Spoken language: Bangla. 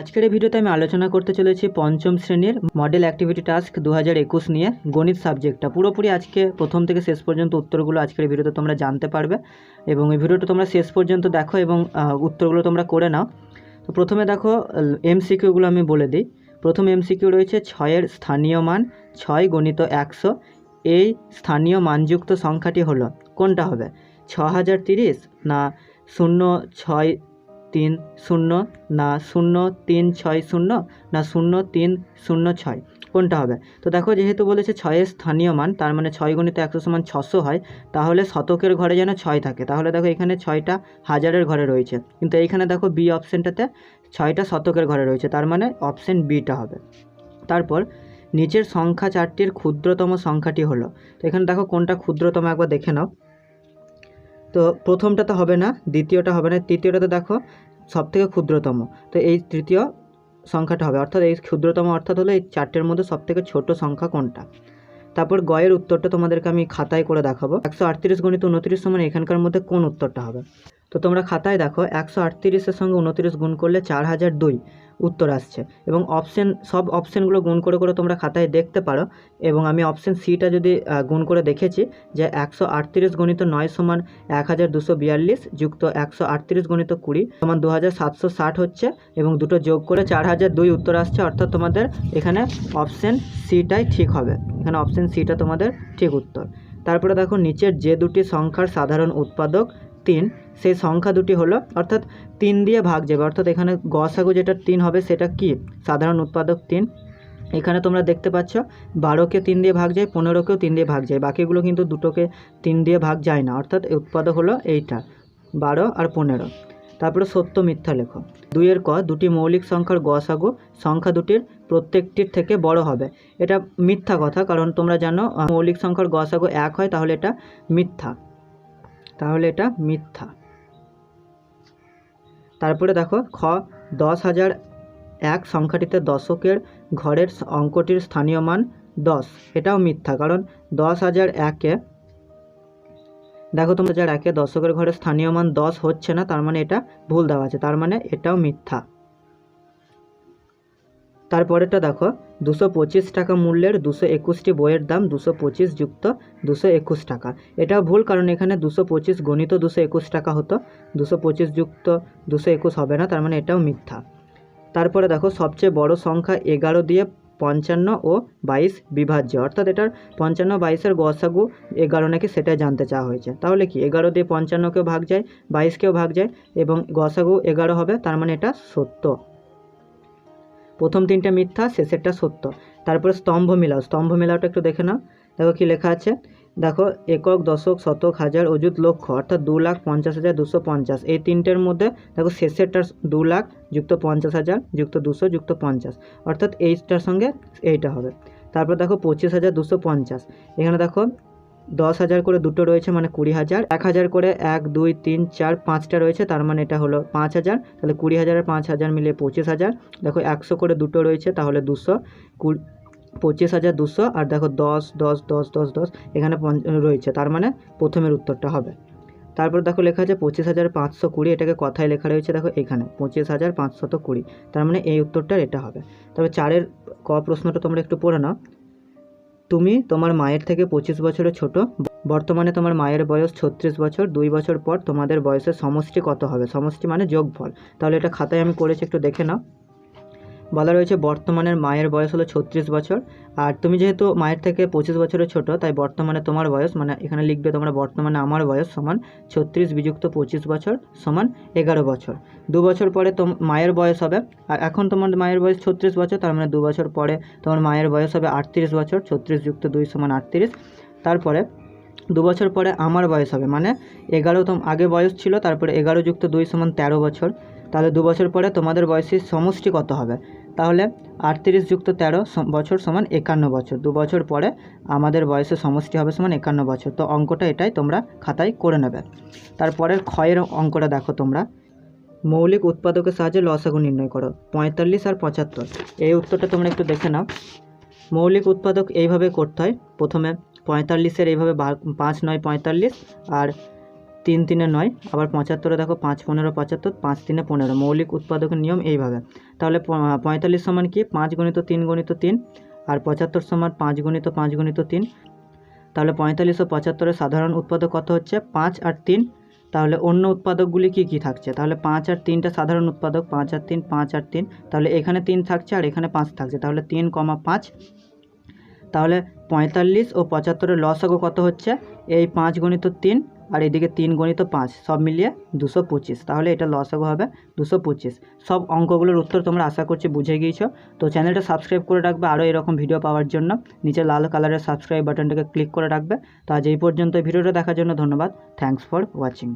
আজকের ভিডিওতে আমি আলোচনা করতে চলেছি পঞ্চম শ্রেণির মডেল অ্যাক্টিভিটি টাস্ক দু হাজার একুশ নিয়ে গণিত সাবজেক্টটা পুরোপুরি আজকে প্রথম থেকে শেষ পর্যন্ত উত্তরগুলো আজকের ভিডিওতে তোমরা জানতে পারবে এবং এই ভিডিওটা তোমরা শেষ পর্যন্ত দেখো এবং উত্তরগুলো তোমরা করে নাও। তো প্রথমে দেখো এমসিকিউগুলো আমি বলে দিই। প্রথম এমসিকিউ রয়েছে ছয়ের স্থানীয় মান, ছয় গণিত একশো। এই স্থানীয় মানযুক্ত সংখ্যাটি হলো, কোনটা হবে? ছ হাজার তিরিশ না শূন্য ছয় তিন শূন্য, না শূন্য, তিন ছয় শূন্য, না শূন্য, তিন শূন্য ছয়, কোনটা হবে? তো দেখো যেহেতু বলেছে ছয়ের স্থানীয় মান, তার মানে ছয় গণিত একশো সমান ছশো হয়, তাহলে শতকের ঘরে যেন ছয় থাকে। তাহলে দেখো এখানে ছয়টা হাজারের ঘরে রয়েছে। কিন্তু এইখানে দেখো বি অপশানটাতে ছয়টা শতকের ঘরে রয়েছে, তার মানে অপশান বিটা হবে। তারপর নিচের সংখ্যা চারটির ক্ষুদ্রতম সংখ্যাটি হলো। তো এখানে দেখো কোনটা ক্ষুদ্রতম একবার দেখে নাও। তো প্রথমটা তো হবে না, দ্বিতীয়টা হবে না তৃতীয়টাতে দেখো সব থেকে ক্ষুদ্রতম। তো এই তৃতীয় সংখ্যাটা হবে, অর্থাৎ এই ক্ষুদ্রতম অর্থাৎ হলো এই চারটের মধ্যে সব থেকে ছোট সংখ্যা কোনটা? তারপর গয়ের উত্তরটা তোমাদেরকে আমি খাতায় করে দেখাবো। একশো আটত্রিশ গণিত উনত্রিশ সমান এখানকার মধ্যে কোন উত্তরটা হবে? তো তোমরা খাতায় দেখো, একশো আটত্রিশের সঙ্গে উনত্রিশ গুণ করলে চার হাজার দুই। উত্তর আসছে। এবং অপশন সব অপশানগুলো গুণ করে করে তোমরা খাতায় দেখতে পারো। এবং আমি অপশন সিটা যদি গুণ করে দেখেছি যে একশো আটত্রিশ গণিত নয় সমান এক হাজার দুশো বিয়াল্লিশ যুক্ত একশো আটত্রিশ গণিত কুড়ি সমান দু হাজার সাতশো ষাট হচ্ছে এবং দুটো যোগ করে চার হাজার দুই উত্তর আসছে। অর্থাৎ তোমাদের এখানে অপশন সিটাই ঠিক হবে। এখানে অপশন সিটা তোমাদের ঠিক উত্তর। তারপরে দেখো নিচের যে দুটি সংখ্যার সাধারণ উৎপাদক তিন, সেই সংখ্যা দুটি হলো অর্থাৎ তিন দিয়ে ভাগ যাবে। অর্থাৎ এখানে গসাগু যেটা তিন হবে সেটা কি? সাধারণ উৎপাদক তিন। এখানে তোমরা দেখতে পাচ্ছ, বারোকে তিন দিয়ে ভাগ যায়, পনেরোকেও তিন দিয়ে ভাগ যায়। বাকিগুলো কিন্তু দুটোকে তিন দিয়ে ভাগ যায় না। অর্থাৎ উৎপাদক হলো এইটা, বারো আর পনেরো। তারপরে সত্য মিথ্যা লেখো। দুইয়ের ক, দুটি মৌলিক সংখ্যার গসাগু, সংখ্যা দুটির প্রত্যেকটির থেকে বড় হবে। এটা মিথ্যা কথা, কারণ তোমরা জানো মৌলিক সংখ্যার গসাগু এক হয়, তাহলে এটা মিথ্যা। তাহলে এটা মিথ্যা। তারপরে দেখো, খ, দশ হাজার এক সংখ্যাটিতে দশকের ঘরের অঙ্কটির স্থানীয় মান দশ। এটাও মিথ্যা, কারণ দশ হাজার একে, দেখো তোমরা হাজার একে দশকের ঘরে স্থানীয় মান দশ হচ্ছে না, তার মানে এটা ভুল দেওয়া আছে, তার মানে এটাও মিথ্যা। তারপরেরটা দেখো, দুশো পঁচিশ টাকা মূল্যের দুশো একুশটি বইয়ের দাম দুশো পঁচিশ যুক্ত দুশো একুশ টাকা। এটাও ভুল, কারণ এখানে দুশো পঁচিশ গণিত দুশো একুশ টাকা হতো। দুশো পঁচিশ যুক্ত দুশো একুশ হবে না, তার মানে এটাও মিথ্যা। তারপরে দেখো, সবচেয়ে বড় সংখ্যা এগারো দিয়ে পঞ্চান্ন ও বাইশ বিভাজ্য। অর্থাৎ এটার পঞ্চান্ন বাইশের গসাগু এগারো নাকি সেটাই জানতে চাওয়া হয়েছে। তাহলে কি, এগারো দিয়ে পঞ্চান্নকেও ভাগ যায়, বাইশকেও ভাগ যায়, এবং গসাগু এগারো হবে, তার মানে এটা সত্য। প্রথম তিনটে মিথ্যা, শেষেরটা সত্য। তারপরে স্তম্ভ মিলাও। স্তম্ভ মিলাওটা একটু দেখে নাও। দেখো কি লেখা আছে। দেখো, একক, দশক, শতক, হাজার, অযুত, লক্ষ, অর্থাৎ দু লাখ পঞ্চাশ হাজার দুশো পঞ্চাশ। এই তিনটের মধ্যে, দেখো শেষেরটার দু লাখ যুক্ত পঞ্চাশ হাজার যুক্ত দুশো যুক্ত পঞ্চাশ। অর্থাৎ এইটার সঙ্গে এইটা হবে। তারপর দেখো পঁচিশ হাজার দুশো পঞ্চাশ। এখানে দেখো দশ হাজার করে দুটো রয়েছে মানে কুড়ি হাজার, এক হাজার করে এক, দুই, তিন, চার, পাঁচটা রয়েছে, তার মানে এটা হলো পাঁচ হাজার, তাহলে কুড়ি হাজার পাঁচ হাজার মিলিয়ে পঁচিশ হাজার, দেখো একশো করে দুটো রয়েছে, তাহলে দুশো, কুড়ি, পঁচিশ হাজার দুশো, আর দেখো দশ দশ দশ দশ দশ, এখানে রয়েছে, তার মানে প্রথমের উত্তরটা হবে। তারপর দেখো লেখা আছে পঁচিশ হাজার পাঁচশো কুড়ি, এটাকে কথায় লেখা রয়েছে, দেখো এখানে, পঁচিশ হাজার পাঁচশত কুড়ি, তার মানে এই উত্তরটার এটা হবে। তবে চারের ক প্রশ্নটা তোমরা একটু পড়ে নাও। তুমি তোমার মায়ের থেকে পঁচিশ বছরের ছোট, বর্তমানে তোমার মায়ের বয়স ছত্রিশ বছর, দুই বছর পর তোমাদের বয়সের সমষ্টি কত হবে? সমষ্টি মানে যোগফল। তাহলে এটা খাতায় আমি করেছি, একটু দেখে নাও। বলা রয়েছে বর্তমানের মায়ের বয়স হলো ছত্রিশ বছর। আর তুমি যেহেতু মায়ের থেকে পঁচিশ বছরের ছোট, তাই বর্তমানে তোমার বয়স মানে এখানে লিখবে তোমরা বর্তমানে আমার বয়স সমান ছত্রিশ বিযুক্ত পঁচিশ বছর সমান এগারো বছর। দু বছর পরে তোম, মায়ের বয়স হবে, আর এখন তোমার মায়ের বয়স ছত্রিশ বছর, তার মানে দু বছর পরে তোমার মায়ের বয়স হবে আটত্রিশ বছর, ছত্রিশ যুক্ত দুই সমান আটত্রিশ। তারপরে দু বছর পরে আমার বয়স হবে মানে এগারো তোম, আগে বয়স ছিল, তারপরে এগারো যুক্ত দুই সমান তেরো বছর। তাহলে দু বছর পরে তোমাদের বয়সের সমষ্টি কত হবে? তাহলে আটত্রিশ যুক্ত তেরো বছর সমান একান্ন বছর। দু বছর পরে আমাদের বয়সের সমষ্টি হবে সমান একান্ন বছর। তো অঙ্কটা এটাই তোমরা খাতায় করে নেবে। তারপরের ক্ষয়ের অঙ্কটা দেখো তোমরা। মৌলিক উৎপাদকের সাহায্যে লসাগু নির্ণয় করো। পঁয়তাল্লিশ আর পঁচাত্তর। এই উত্তরটা তোমরা একটু দেখে নাও। মৌলিক উৎপাদক এইভাবে করতে হয়। প্রথমে পঁয়তাল্লিশের এইভাবে পাঁচ নয় পঁয়তাল্লিশ আর তিন তিনে নয়, আবার পঁচাত্তরে দেখো পাঁচ পনেরো পঁচাত্তর, পাঁচ তিনে পনেরো। মৌলিক উৎপাদকের নিয়ম এইভাবে। তাহলে পঁয়তাল্লিশ সমান কি? পাঁচ গণিত তিন গণিত তিন, আর পঁচাত্তর সমান পাঁচ গণিত পাঁচ গণিত তিন। তাহলে পঁয়তাল্লিশ ও পঁচাত্তরের সাধারণ উৎপাদক কত হচ্ছে? পাঁচ আর তিন। তাহলে অন্য উৎপাদকগুলি কি কি থাকছে? তাহলে পাঁচ আর তিনটা সাধারণ উৎপাদক, পাঁচ আর তিন, পাঁচ আর তিন। তাহলে এখানে তিন থাকছে আর এখানে পাঁচ থাকছে। তাহলে তিন কমা পাঁচ। তাহলে পঁয়তাল্লিশ ও পঁচাত্তরের লসাগু কত হচ্ছে? এই পাঁচ গণিত তিন আর এদিকে তিন গণিত পাঁচ, সব মিলিয়ে দুশো পঁচিশ। তাহলে এটা লসাগু হবে দুশো পঁচিশ। সব অঙ্কগুলোর উত্তর তোমরা আশা করছি বুঝে গিয়েছো। তো চ্যানেলটা সাবস্ক্রাইব করে রাখবে আরও এরকম ভিডিও পাওয়ার জন্য। নিচে লাল কালারের সাবস্ক্রাইব বাটনটাকে ক্লিক করে রাখবে। তো আজ এই পর্যন্ত ভিডিওটা দেখার জন্য ধন্যবাদ। Thanks for watching